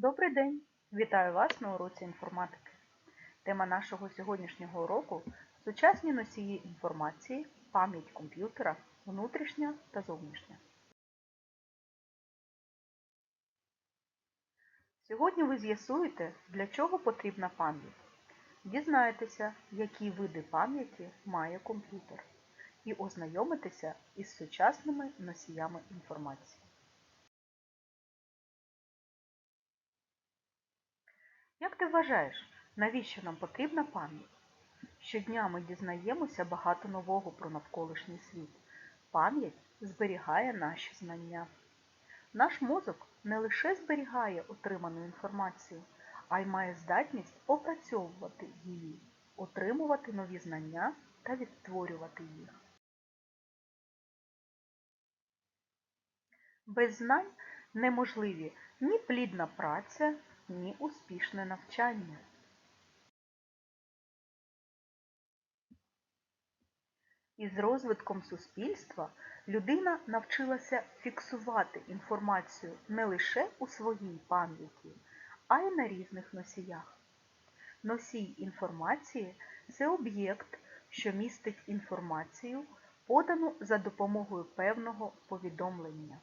Добрий день! Вітаю вас на уроці інформатики. Тема нашого сьогоднішнього уроку – сучасні носії інформації, пам'ять комп'ютера, внутрішня та зовнішня. Сьогодні ви з'ясуєте, для чого потрібна пам'ять. Дізнаєтеся, які види пам'яті має комп'ютер. І ознайомитеся із сучасними носіями інформації. Як ти вважаєш, навіщо нам потрібна пам'ять? Щодня ми дізнаємося багато нового про навколишній світ. Пам'ять зберігає наші знання. Наш мозок не лише зберігає отриману інформацію, а й має здатність опрацьовувати її, отримувати нові знання та відтворювати їх. Без знань неможливі ні плідна праця, ні успішне навчання. Із розвитком суспільства людина навчилася фіксувати інформацію не лише у своїй пам'яті, а й на різних носіях. Носій інформації це об'єкт, що містить інформацію, подану за допомогою певного повідомлення.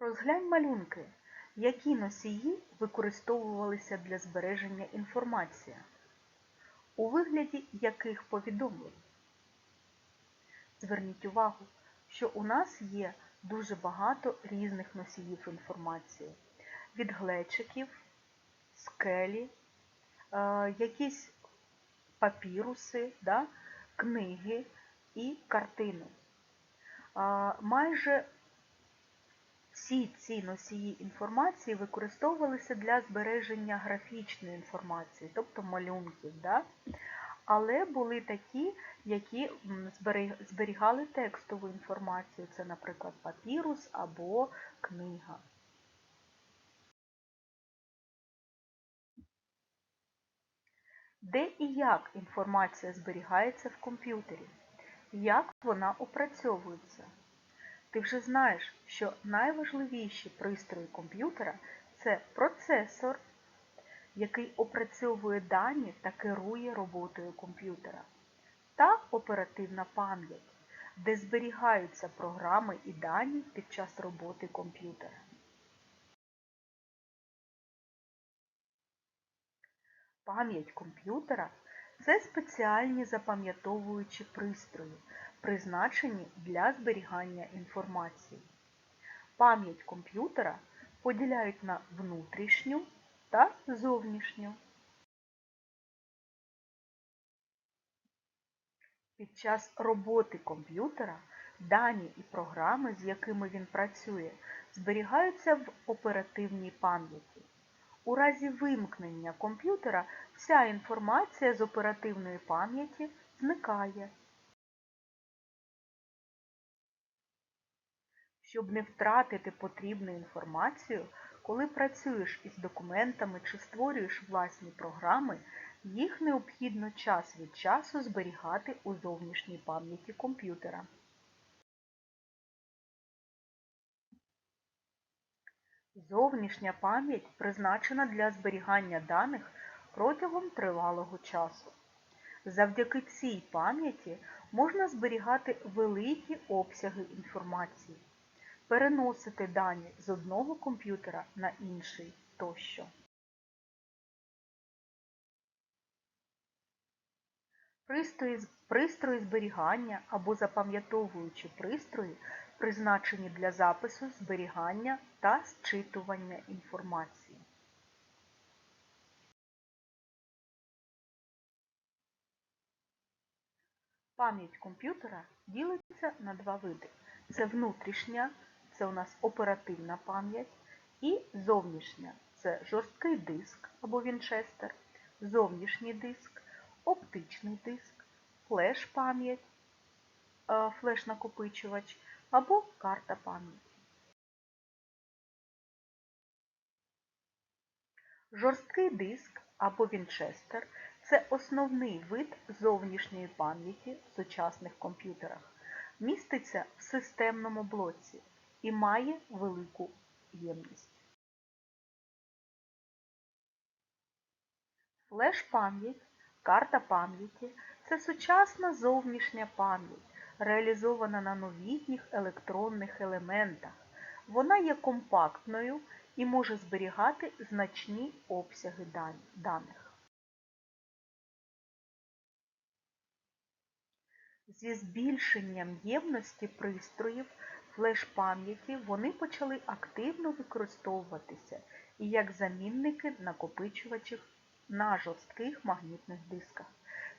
Розглянь малюнки, які носії використовувалися для збереження інформації, у вигляді яких повідомлень. Зверніть увагу, що у нас є дуже багато різних носіїв інформації. Від глечиків, скелі, е, якісь папіруси, да, книги і картини. Майже всі ці носії інформації використовувалися для збереження графічної інформації, тобто малюнків. Да? Але були такі, які зберігали текстову інформацію, це, наприклад, папірус або книга. Де і як інформація зберігається в комп'ютері? Як вона опрацьовується? Ти вже знаєш, що найважливіші пристрої комп'ютера це процесор, який опрацьовує дані та керує роботою комп'ютера, та оперативна пам'ять, де зберігаються програми і дані під час роботи комп'ютера. Пам'ять комп'ютера це спеціальні запам'ятовуючі пристрої, призначені для зберігання інформації. Пам'ять комп'ютера поділяють на внутрішню та зовнішню. Під час роботи комп'ютера дані і програми, з якими він працює, зберігаються в оперативній пам'яті. У разі вимкнення комп'ютера вся інформація з оперативної пам'яті зникає. Щоб не втратити потрібну інформацію, коли працюєш із документами чи створюєш власні програми, їх необхідно час від часу зберігати у зовнішній пам'яті комп'ютера. Зовнішня пам'ять призначена для зберігання даних протягом тривалого часу. Завдяки цій пам'яті можна зберігати великі обсяги інформації переносити дані з одного комп'ютера на інший тощо. Пристрої, пристрої зберігання або запам'ятовуючі пристрої призначені для запису, зберігання та зчитування інформації. Пам'ять комп'ютера ділиться на два види. Це внутрішня це у нас оперативна пам'ять, і зовнішня це жорсткий диск або вінчестер, зовнішній диск, оптичний диск, флеш-пам'ять, е, флеш-накопичувач або карта пам'яті. Жорсткий диск або вінчестер це основний вид зовнішньої пам'яті в сучасних комп'ютерах. Міститься в системному блоці і має велику ємність. Флеш-пам'ять, карта пам'яті це сучасна зовнішня пам'ять, реалізована на новітніх електронних елементах. Вона є компактною і може зберігати значні обсяги даних. Зі збільшенням ємності пристроїв флеш-пам'яті вони почали активно використовуватися і як замінники накопичувачів на жорстких магнітних дисках.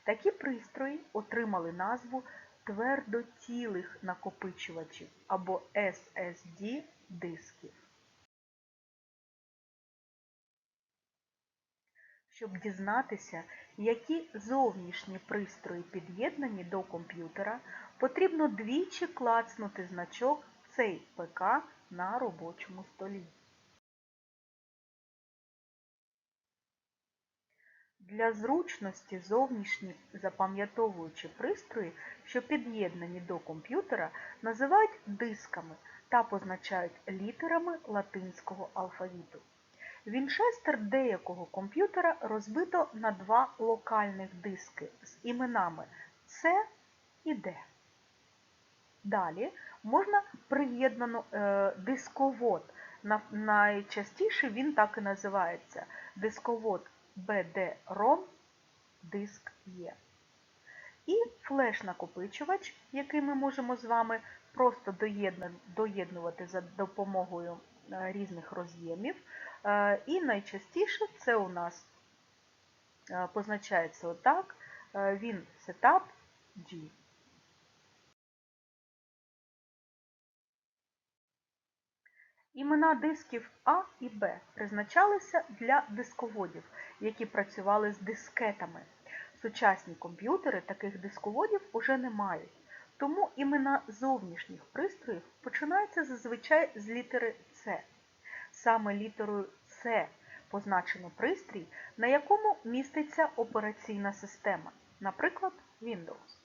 Такі пристрої отримали назву твердоцілих накопичувачів або SSD дисків. Щоб дізнатися, які зовнішні пристрої під'єднані до комп'ютера, потрібно двічі клацнути значок «Цей ПК» на робочому столі. Для зручності зовнішні запам'ятовуючі пристрої, що під'єднані до комп'ютера, називають дисками та позначають літерами латинського алфавіту. Вінчестер деякого комп'ютера розбито на два локальних диски з іменами C і D. Далі можна приєднано е, дисковод. Найчастіше він так і називається дисковод BD-ROM диск є. І флеш-накопичувач, який ми можемо з вами просто доєднувати за допомогою е, різних роз'ємів. Е, і найчастіше це у нас е, позначається отак, він Setup G. Імена дисків А і Б призначалися для дисководів, які працювали з дискетами. Сучасні комп'ютери таких дисководів уже не мають, тому імена зовнішніх пристроїв починаються зазвичай з літери С. Саме літерою С позначено пристрій, на якому міститься операційна система, наприклад, Windows.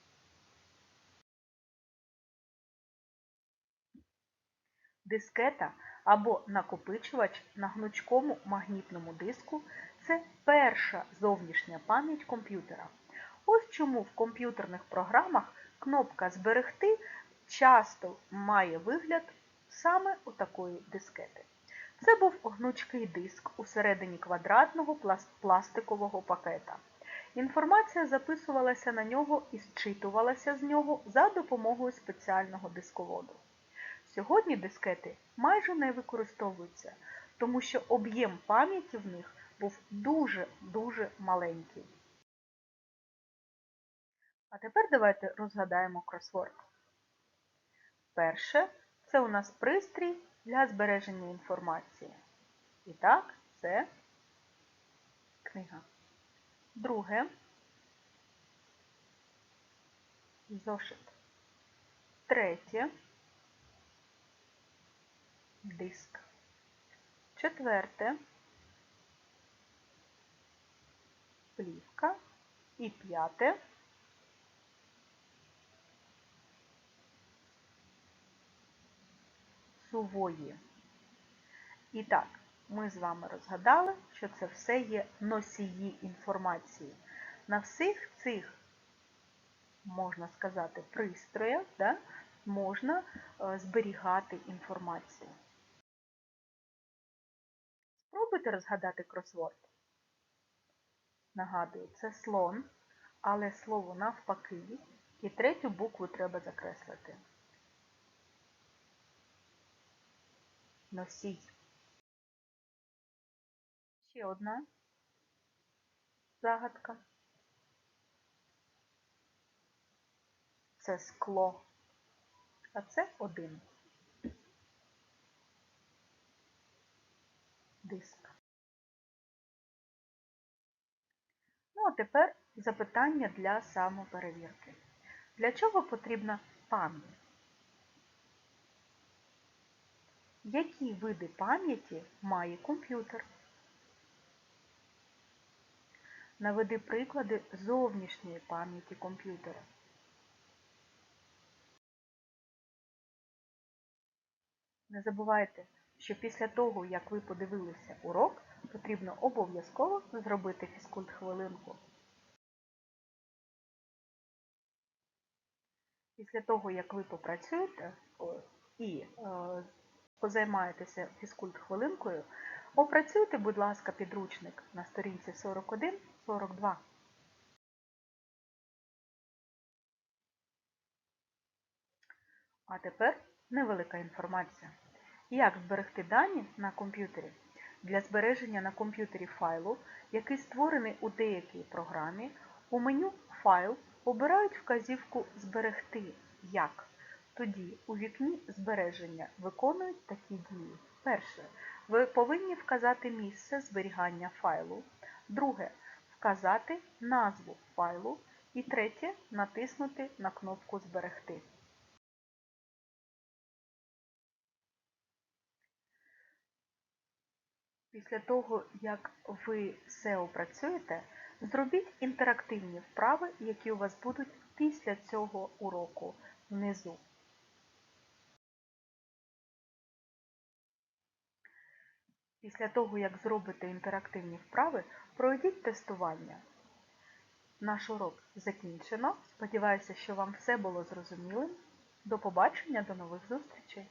Дискета або накопичувач на гнучкому магнітному диску це перша зовнішня пам'ять комп'ютера. Ось чому в комп'ютерних програмах кнопка Зберегти часто має вигляд саме у такої дискети. Це був гнучкий диск усередині квадратного пластикового пакета. Інформація записувалася на нього і зчитувалася з нього за допомогою спеціального дисководу. Сьогодні дискети майже не використовуються, тому що об'єм пам'яті в них був дуже-дуже маленький. А тепер давайте розгадаємо кросворд. Перше це у нас пристрій для збереження інформації. І так, це книга. Друге зошит. Третє диск. Четверте плівка. І п'яте сувої. І так, ми з вами розгадали, що це все є носії інформації. На всіх цих, можна сказати, пристроях да, можна е, зберігати інформацію. Спробуйте розгадати кросворд. Нагадую, це слон, але слово навпаки, і третю букву треба закреслити. Носій. Ще одна загадка. Це скло, а це один. Диск. Ну, а тепер запитання для самоперевірки. Для чого потрібна пам'ять? Які види пам'яті має комп'ютер? Наведи приклади зовнішньої пам'яті комп'ютера. Не забувайте, що після того, як ви подивилися урок, потрібно обов'язково зробити фізкульт-хвилинку. Після того, як ви попрацюєте і е, позаймаєтеся фізкульт-хвилинкою, опрацюйте, будь ласка, підручник на сторінці 41-42. А тепер невелика інформація. Як зберегти дані на комп'ютері? Для збереження на комп'ютері файлу, який створений у деякій програмі, у меню Файл обирають вказівку Зберегти як. Тоді у вікні збереження виконують такі дії. Перше. Ви повинні вказати місце зберігання файлу. Друге. Вказати назву файлу. І третє натиснути на кнопку Зберегти. Після того, як ви все опрацюєте, зробіть інтерактивні вправи, які у вас будуть після цього уроку внизу. Після того, як зробите інтерактивні вправи, пройдіть тестування. Наш урок закінчено. Сподіваюся, що вам все було зрозумілим. До побачення, до нових зустрічей!